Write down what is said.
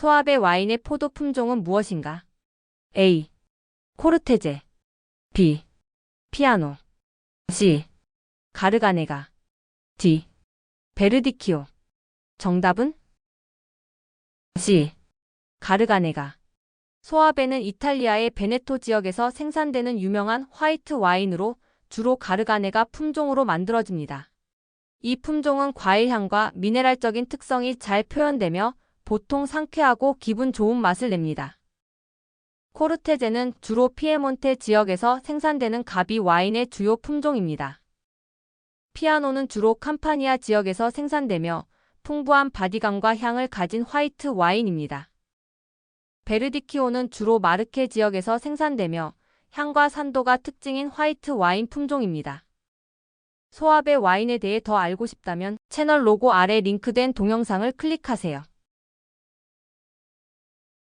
소아베 와인의 포도 품종은 무엇인가? A. 코르테제 B. 피아노 C. 가르가네가 D. 베르디키오 정답은 C. 가르가네가 소아베는 이탈리아의 베네토 지역에서 생산되는 유명한 화이트 와인으로 주로 가르가네가 품종으로 만들어집니다. 이 품종은 과일 향과 미네랄적인 특성이 잘 표현되며 보통 상쾌하고 기분 좋은 맛을 냅니다. 코르테제는 주로 피에몬테 지역에서 생산되는 가비 와인의 주요 품종입니다. 피아노는 주로 캄파니아 지역에서 생산되며 풍부한 바디감과 향을 가진 화이트 와인입니다. 베르디키오는 주로 마르케 지역에서 생산되며 향과 산도가 특징인 화이트 와인 품종입니다. 소아베 와인에 대해 더 알고 싶다면 채널 로고 아래 링크된 동영상을 클릭하세요.